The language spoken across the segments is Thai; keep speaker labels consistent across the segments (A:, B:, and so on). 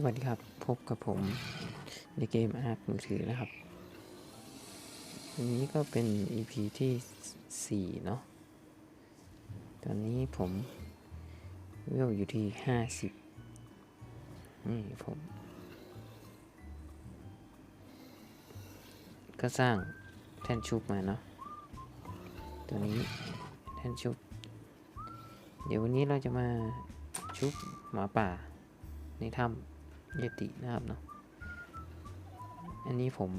A: สวัสดีครับ พบกับผมในเกมอาร์ตมือถือนะครับอันนี้ก็เป็น EP ที่ 4 เนาะตอนนี้ผมเวลอยู่ที่ 50 นี่ผม ก็สร้างแท่นชุบมาเนาะตัวนี้แท่นชุบ เดี๋ยววันนี้เราจะมาชุบหมาป่าในถ้ำ เยตินะครับเนาะ อันนี้ผม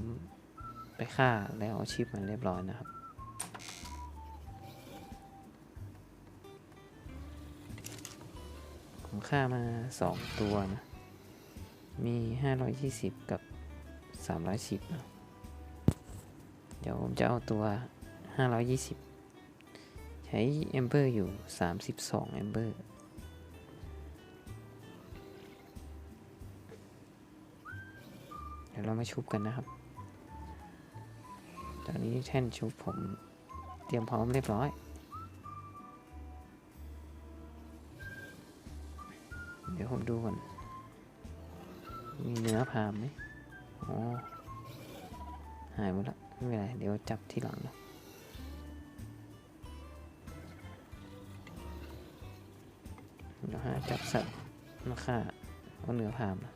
A: ไปฆ่าแล้วเอาชิปมันเรียบร้อยนะครับ ผมฆ่ามาสองตัวนะ มี 520 กับ 310เนาะเดี๋ยวผมจะเอาตัว 520 ใช้เอมเบอร์อยู่ 32เดี๋ยวเรามาชุบกันนะครับ ตอนนี้แท่นชุบผมเตรียมพร้อมเรียบร้อย เดี๋ยวผมดูก่อน มีเนื้อพามไหมอ๋อหายหมดละ ไม่เป็นไร เดี๋ยวจับที่หลังเนะเดี๋ยวหาจับสัตว์มาฆ่าเอาเนื้อพามนะ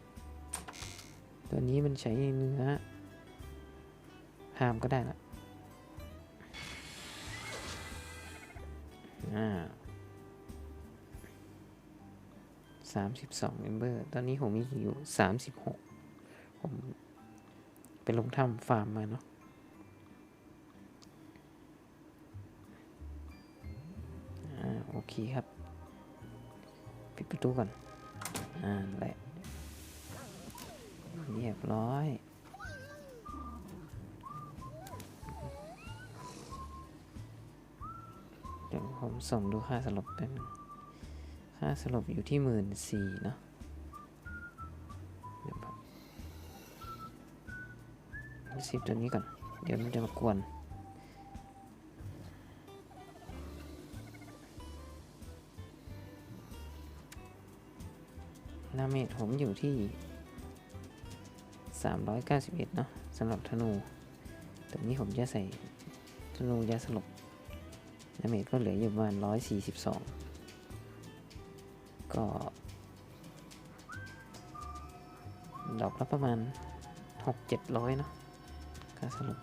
A: ตัวนี้มันใช้เนื้อพามก็ได้ละอ่าสามสิบสองเมมเบอร์ ตอนนี้ผมมีอยู่สามสิบหกผม ไปลงถ้ำฟาร์มมาเนาะอ่าโอเคครับ ปิดประตูก่อน อ่าแหละ เรียบร้อย เดี๋ยวผมส่งดูค่าสลบเป็นงค่าสลบอยู่ที่หมื่นสี่เนาะเดี๋ยวสิบตัวนี้ก่อน เดี๋ยวมันจะมากวนดาเมจผมอยู่ที่ 391 เนาะสำหรับธนูตรงนี้ผมจะใส่ธนูยาสลบดาเมจก็เหลืออยู่ประมาณ 142 ก็ดอกละประมาณ 6-700 เนาะค่าสลบ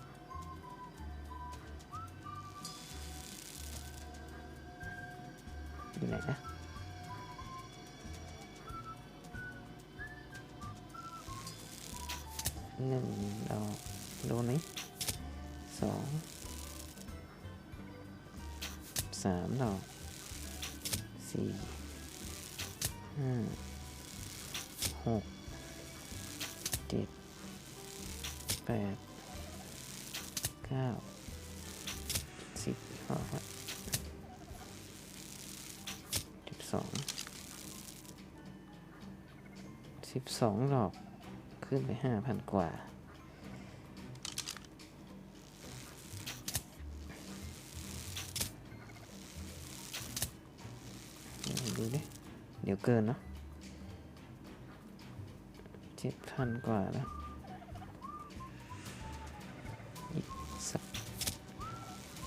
A: อยู่ไหนนะ หนึ่งดอกโดนไหมสองสามดอกสี่ห้าหกเจ็ดแปดเก้าสิบพอครับสิบสองสิบสองดอก ขึ้นไปห้าพันกว่า ดูดิ เดี๋ยวเกินเนาะเจ็ดพันกว่าแล้ว อีกสัก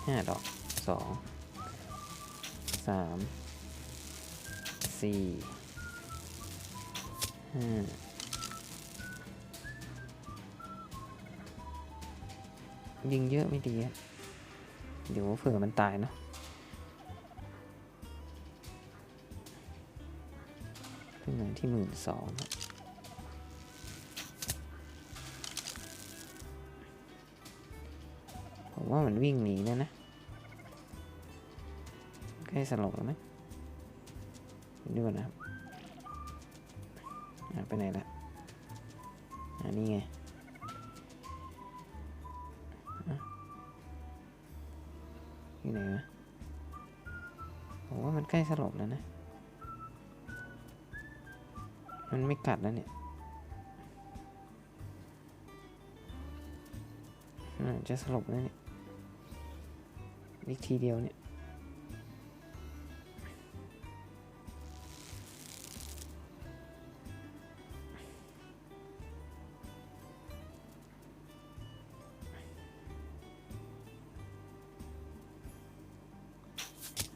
A: ห้าดอกสองสามสี่ห้า ยิงเยอะไม่ดีเดี๋ยวเผื่อมันตายเนาะขึ้นมาที่หมื่นสองผมว่ามันวิ่งหนีแล้วนะใกล้สลบแล้วไหมดูก่อนนะครับอะไปไหนละอันนี้ไง สลบแล้วนะ มันไม่กัดแล้วเนี่ย จะสลบแล้วเนี่ย อีกทีเดียวเนี่ย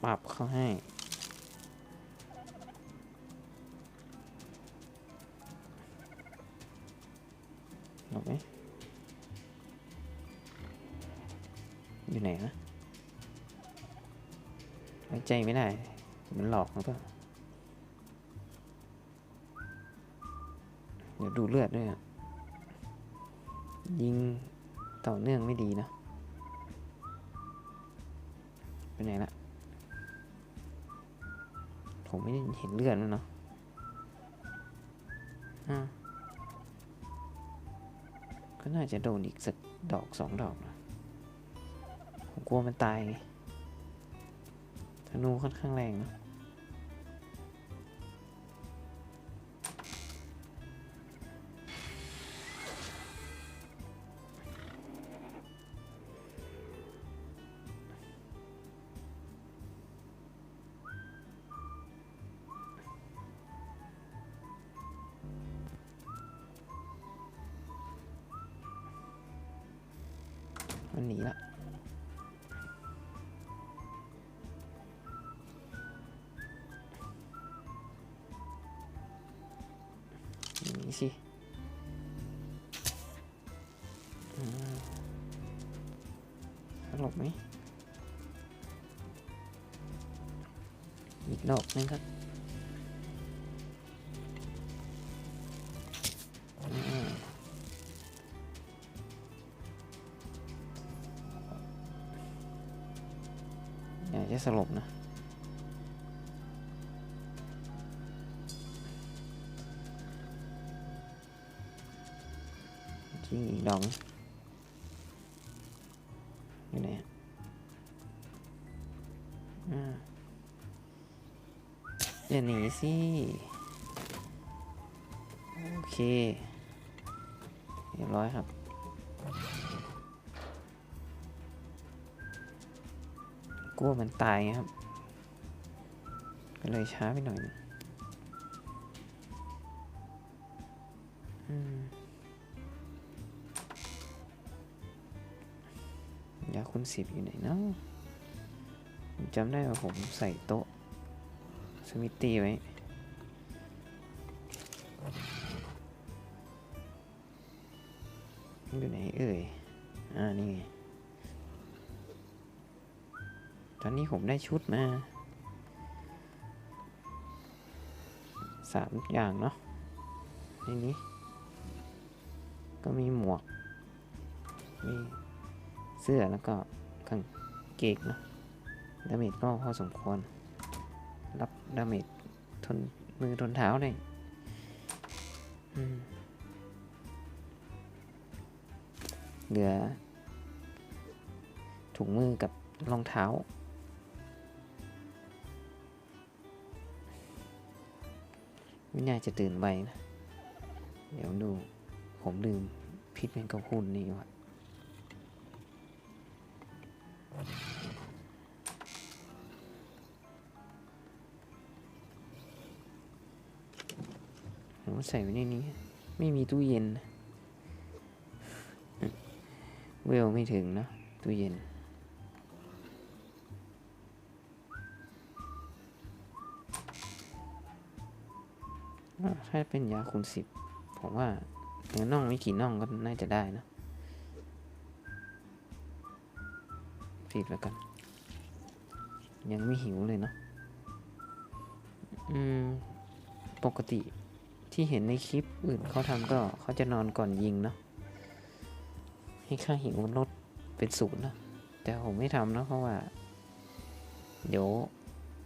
A: ปรับเขาให้ ใจไม่ได้ มันหลอกหรือเปล่าเดี๋ยวดูเลือดด้วยยิงต่อเนื่องไม่ดีนะไปไหนละผมไม่ได้เห็นเลือดมันเนาะก็น่าจะโดนอีกสักดอกสองดอกนะผมกลัวมันตายไง ธนูค่อนข้างแรงนะมันหนีละ สิอืมสลบไหมอีกดอกหนึงครับอืมอย่าจะสลบนะ อย่าหนีสิ โอเคเรียบร้อยครับ กลัวมันตายครับ ก็เลยช้าไปหน่อยนึงอืมยาคุณสิบอยู่ไหนเนาะ ผมจำได้ว่าผมใส่โต๊ะสมิตตี้ไว้อยู่ไหนเอ่ย อ่า นี่ไง ตอนนี้ผมได้ชุดมาสามอย่างเนาะในนี้ ก็มีหมวก มีเสื้อแล้วก็กางเกงเนาะ ดาเมจก็พอสมควร รับดาเมจทนมือทนเท้าได้อืมเหลือ ถุงมือกับรองเท้าไม่น่าจะตื่นไวนะ เดี๋ยวดู ผมลืมพิษแมงกระพุนนี่ว่ะ ผมใส่ไว้ในนี้ ไม่มีตู้เย็นเวลไม่ถึงนะตู้เย็นอ่าถ้าเป็นยาคูณสิบผมว่าเนื้อน่องไม่กี่น่องก็น่าจะได้นะผิดแล้วกัน ยังไม่หิวเลยเนาะอืม ปกติ ที่เห็นในคลิปอื่นเขาทำก็เขาจะนอนก่อนยิงเนาะให้ค่าหิวมันลดเป็นศูนย์นะแต่ผมไม่ทำนะเพราะว่า เดี๋ยว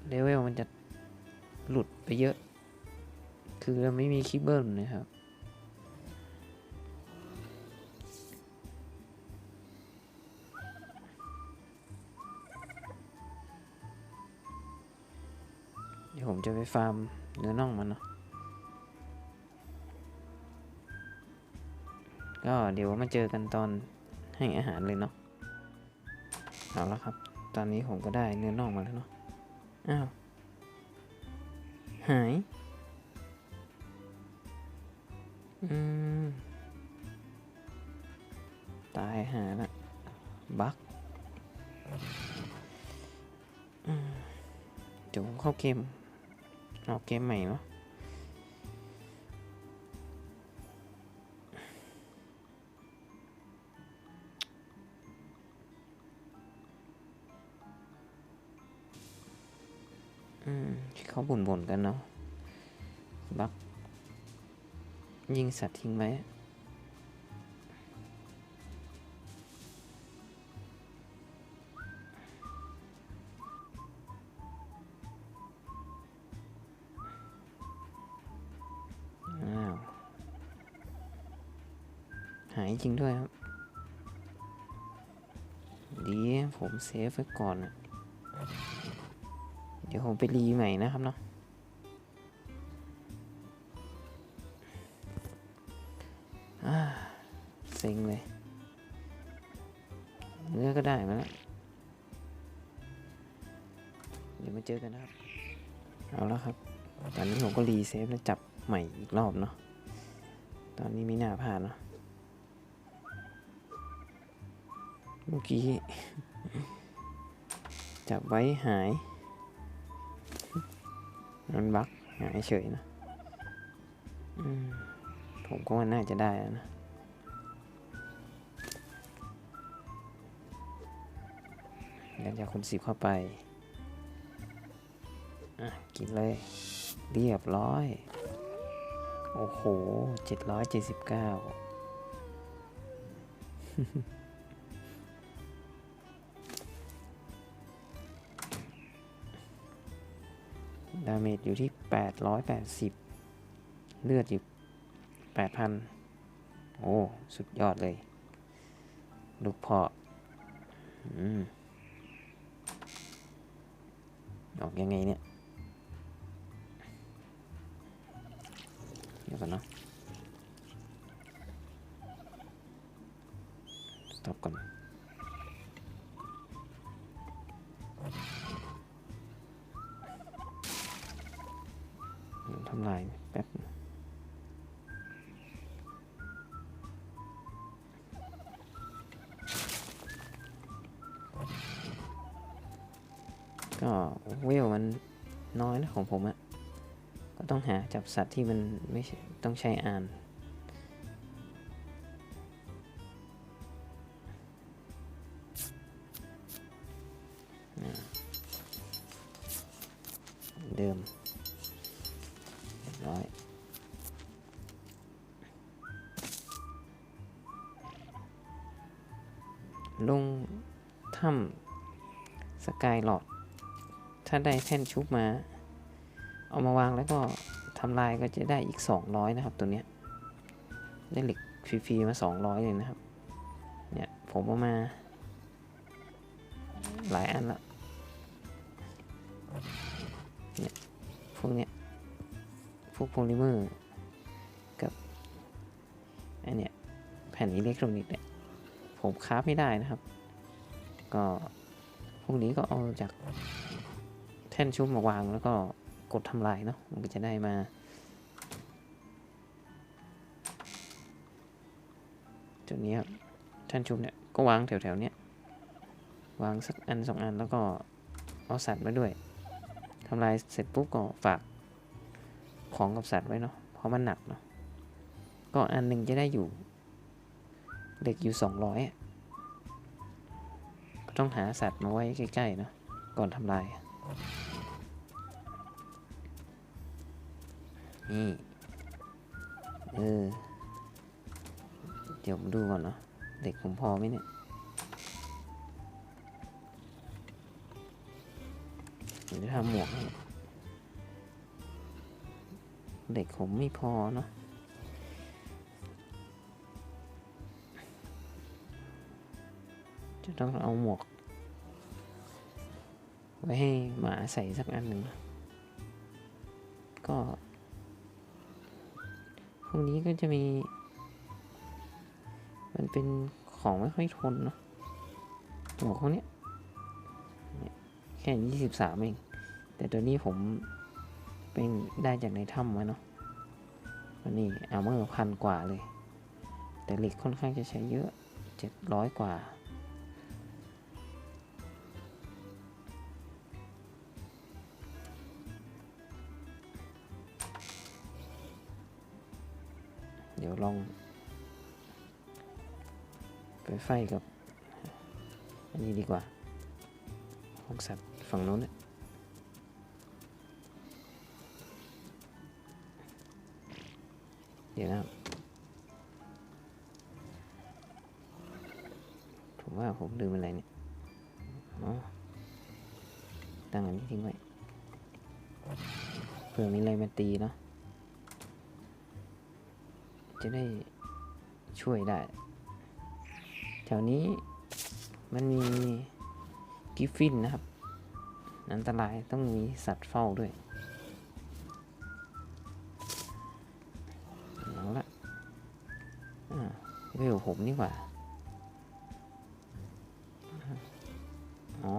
A: เลเวลมันจะหลุดไปเยอะ คือเราไม่มีคลิปเบิลนะครับเดี๋ยวผมจะไปฟาร์มเนื้อน่องมันเนาะ ก็เดี๋ยวมาเจอกันตอนให้อาหารเลยเนาะเอาละครับ ตอนนี้ผมก็ได้เนื้อน่องมาแล้วเนาะอ้าวหายอืมตายหาละบักอืมเข้าเกมเอาเกมใหม่เนาะ เขาบ่นๆกันเนาะบักยิงสัตว์ทิ้งไว้อ้าวหายจริงด้วยครับ ดีผมเซฟไว้ก่อนอะ เดี๋ยวผมไปรีใหม่นะครับเนาะอ่าเซ็งเลยเนื้อก็ได้มาแล้ว เดี๋ยวมาเจอกันนะครับ เอาแล้วครับ ตอนนี้ผมก็รีเซฟแล้วจับใหม่อีกรอบเนาะ ตอนนี้ไม่น่าพลาดเนาะ เมื่อกี้ จับไว้หาย มันบักหายเฉยนะผมก็ว่าน่าจะได้แล้วนะเดี๋ยวจะคนสิบเข้าไป อะ กินเลย เรียบร้อย โอ้โห เจ็ดร้อยเจ็ดสิบเก้า ดาเมจอยู่ที่แปดร้อยแปดสิบเลือดอยู่แปดพันโอ้ สุดยอดเลย ลูกเพาะอืมออกยังไงเนี่ย เดี๋ยวก่อนเนาะตอปก่อน ลายแป๊บก็เวลมันน้อยนะของผมอะก็ต้องหาจับสัตว์ที่มันไม่ใช่ต้องใช้อ่านเดิม กายหลอด ถ้าได้แท่นชุบมา เอามาวางแล้วก็ทำลายก็จะได้อีก 200 นะครับ ตัวเนี้ยได้เหล็กฟรีๆมา 200 เลยนะครับ เนี่ย ผมเอามา หลายอันละเนี่ยพวกเนี้ยพวกโพลิเมอร์กับอันเนี้ยแผ่นอิเล็กทรอนิกส์เนี่ยผมคราฟไม่ได้นะครับ ก็ วกนี้ก็เอาจากแท่นชุบมาวางแล้วก็กดทำลายเนาะมันก็จะได้มา จุดนี้ครับแท่นชุบเนี่ยก็วางแถวๆเนี้ยวางสักอันสองอันแล้วก็เอาสัตว์มาด้วยทำลายเสร็จปุ๊บก็ฝากของกับสัตว์ไว้เนาะเพราะมันหนักเนาะก็อันหนึ่งจะได้อยู่เหล็กอยู่สองร้อย ต้องหาสัตว์มาไว้ใกล้ๆเนาะก่อนทำลาย นี่ เออ เดี๋ยวผมดูก่อนเนาะเด็กผมพอไหมเนี่ยผมจะทำหมวกให้เด็กผมไม่พอเนาะ ต้องเอาหมวก ไว้ให้หมาใส่สักอันหนึ่ง ก็พวกนี้ก็จะมี มันเป็นของไม่ค่อยทนเนาะหมวกพวกนี้แค่ยี่สิบสามเอง แต่ตัวนี้ผมเป็นได้จากในถ้ำมาเนาะอันนี้เอาเมื่อพันกว่าเลย แต่เหล็กค่อนข้างจะใช้เยอะเจ็ดร้อยกว่า เดี๋ยวลองไปไฟกับ อันนี้ดีกว่าห้องสัตว์ฝั่งโน้นน่ะเดี๋ยวนะผมว่าผมลืมอะไรเนี่ยตั้งอันนี้ทิ้งไว้เผื่อมีอะไรมาตีเนาะ จะได้ช่วยได้ แถวนี้มันมีกิฟฟินนะครับ อันตรายต้องมีสัตว์เฝ้าด้วยเอาละอ่าเวลผมนี่หว่า อ๋อ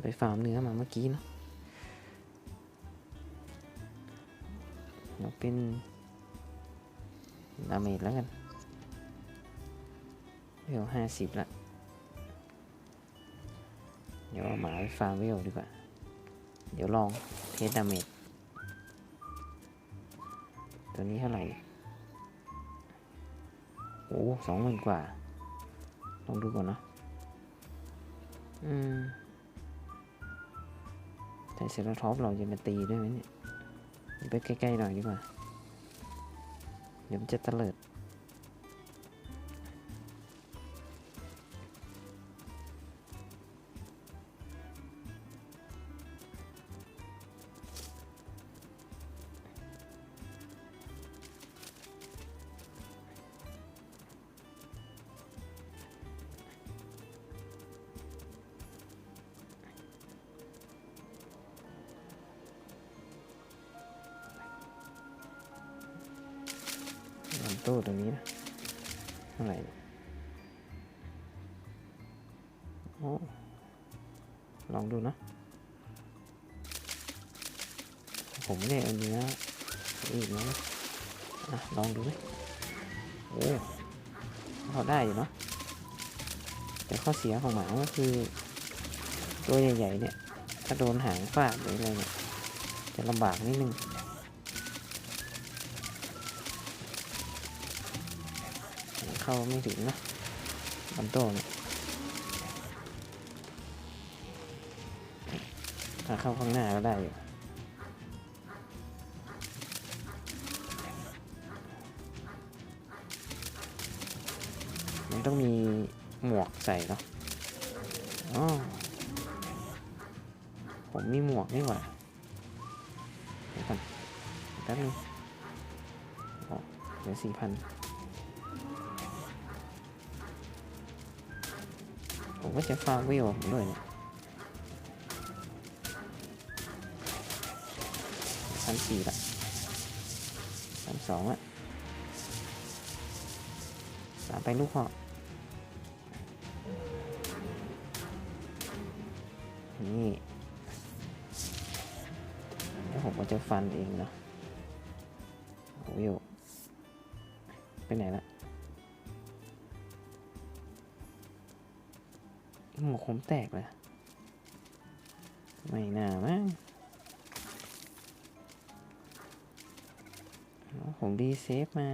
A: ไปฟาร์มเนื้อมาเมื่อกี้เนาะเราเป็น ดาเมจแล้วกันเวลห้าสิบละ เดี๋ยวเอาหมาไปฟาร์มเวลดีกว่า เดี๋ยวลองเทสดาเมจ ตัวนี้เท่าไหร่ โอ้สองหมื่นกว่า ลองดูก่อนเนาะ อืมแต่เซราท็อปเราจะมาตีด้วยไหมเนี่ย ไปใกล้ๆหน่อยดีกว่า เดี๋ยวมันจะเตลิด ผมไม่ได้เอาเนื้ออีกนะอะลองดูไหมโอ้พอได้อยู่เนาะแต่ข้อเสียของหมาก็คือ ตัวใหญ่ๆเนี่ย ถ้าโดนหางฟาดหรืออะไรเนี่ยจะลำบากนิดนึงเข้าไม่ถึงนะลำโต้เนี่ยถ้าเข้าข้างหน้าก็ได้อยู่ ใส่เนาะอ๋อผมมีหมวกนี่หว่าเดี๋ยวก่อนแป๊บนึงอ๋อเหลือสี่พันผมก็จะฟาร์มวิวผมด้วยเนี่ยพันสี่ละพันสองละสามไปลูกเห นี่แล้วผมก็จะฟันเองเนาะวิวไปไหนละหมวกผมแตกเลยไม่น่ามั้งเอาผมดีเซฟมา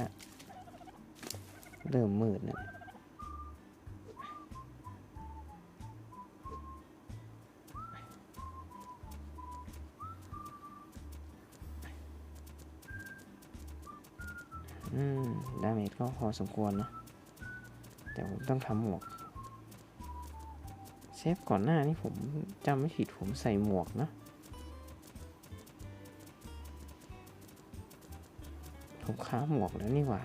A: ละเริ่มมืดนะอืม ดาเมจก็พอสมควรเนะแต่ผมต้องทำหมวก เซฟก่อนหน้านี้ผมจำไม่ผิดผมใส่หมวกนะ ค้าหมวกแล้วนี่หว่า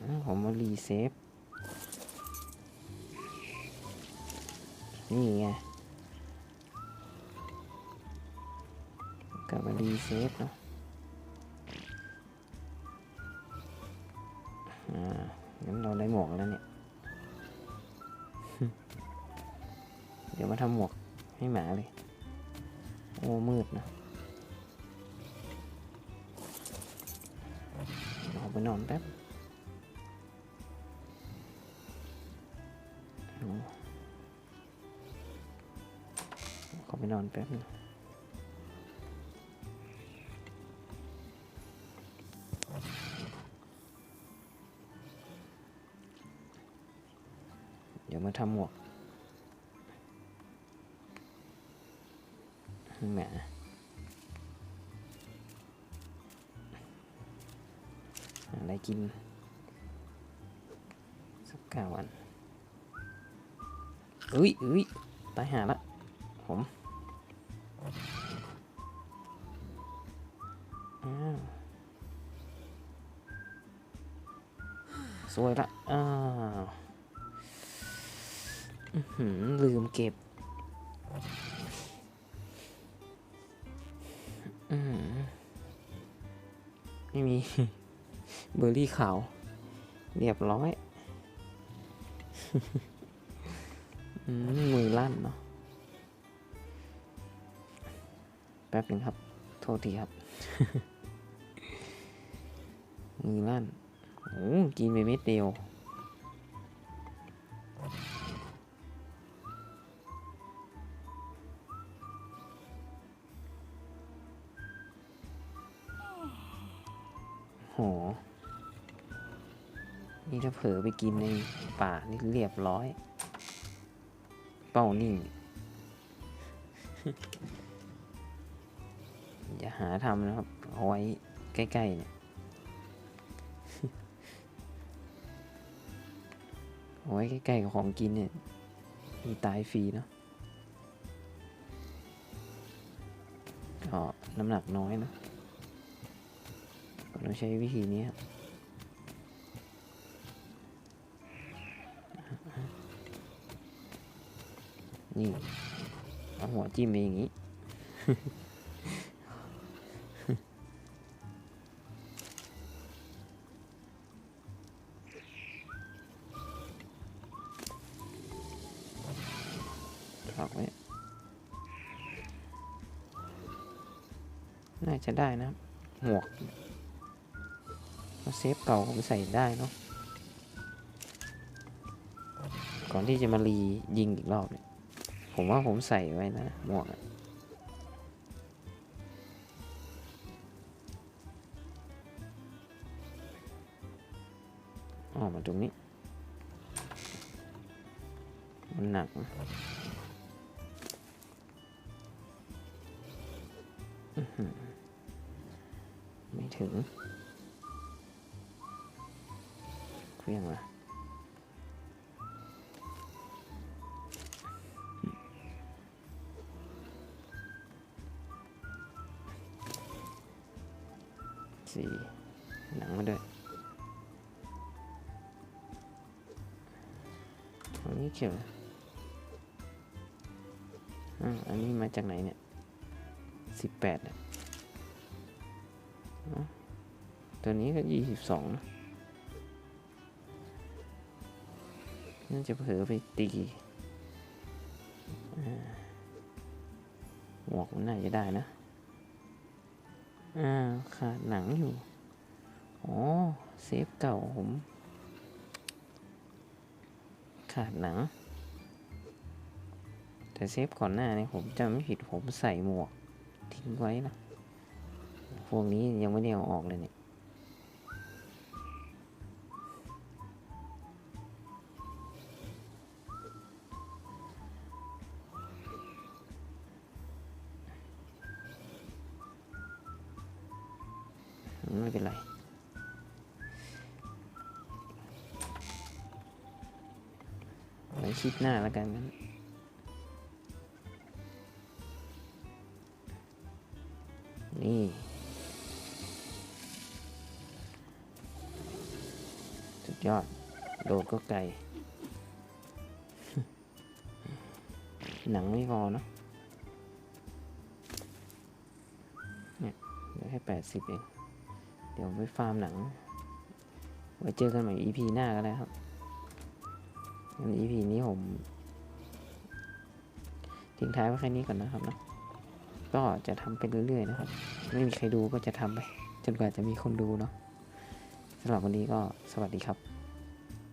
A: อืมผมมารีเซฟ นี่ไงกลับมารีเซฟเนาะ อนแป๊บนึงเดี๋ยวมาทำหมวกแหมหาอะไรกิน สักเก้าวันเอ้ยเอ้ยตายหาละผม สวยละ อ้าวอื้อหือลืมเก็บอืมไม่มี เบอร์รี่ขาว เรียบร้อยอืมมือลั่นเนาะ แป๊บหนึ่งครับ โทษทีครับ มือลั่น โอ้กินไปเม็ดเดียวโห นี่ถ้าเผลอไปกินในป่านี่เรียบร้อย เป้านิ่งอย่าหาทำนะครับ เอาไว้ใกล้ ๆ เนี่ย ไว้ใกล้ๆกับของกินเนี่ยมีตายฟรีเนาะก็น้ำหนักน้อยเนะก็ต้องใช้วิธีนี้ครับนี่เอาหัวจิ้มไปอย่างนี้ จะได้นะ หมวกมาเซฟเก่าผมใส่ได้เนาะก่อนที่จะมารียิงอีกรอบเนี่ยผมว่าผมใส่ไว้นะ หมวกอะออกมาตรงนี้ มันหนักอื้อหือไม่ ถึงเครื่องละสี่หนังมาด้วยอันนี้เขียวอ่าอันนี้มาจากไหนเนี่ยสิบแปดเนี่ย ตัวนี้ก็ยี่สิบสองนะน่าจะเผลอไปตีหมวกมันน่าจะได้นะ อ่า ขาดหนังอยู่อ๋อเซฟเก่าผม ขาดหนัง แต่เซฟก่อนหน้านี้ผมจำไม่ผิดผมใส่หมวก ทิ้งไว้นะ พวกนี้ยังไม่ได้เอาออกเลยเนี่ย คลิปหน้าแล้วกันงั้นนี่สุดยอด โดดก็ไกล หนังไม่พอเนอะเนี่ยเหลือแค่แปดสิบเอง เดี๋ยวไปฟาร์มหนัง ไว้เจอกันใหม่ EP หน้าก็ได้ครับ EP นี้ผมทิ้งท้ายไว้แค่นี้ก่อนนะครับนะก็จะทำไปเรื่อยๆนะครับ ไม่มีใครดูก็จะทำไป จนกว่าจะมีคนดูเนาะสำหรับวันนี้ก็สวัสดีครับ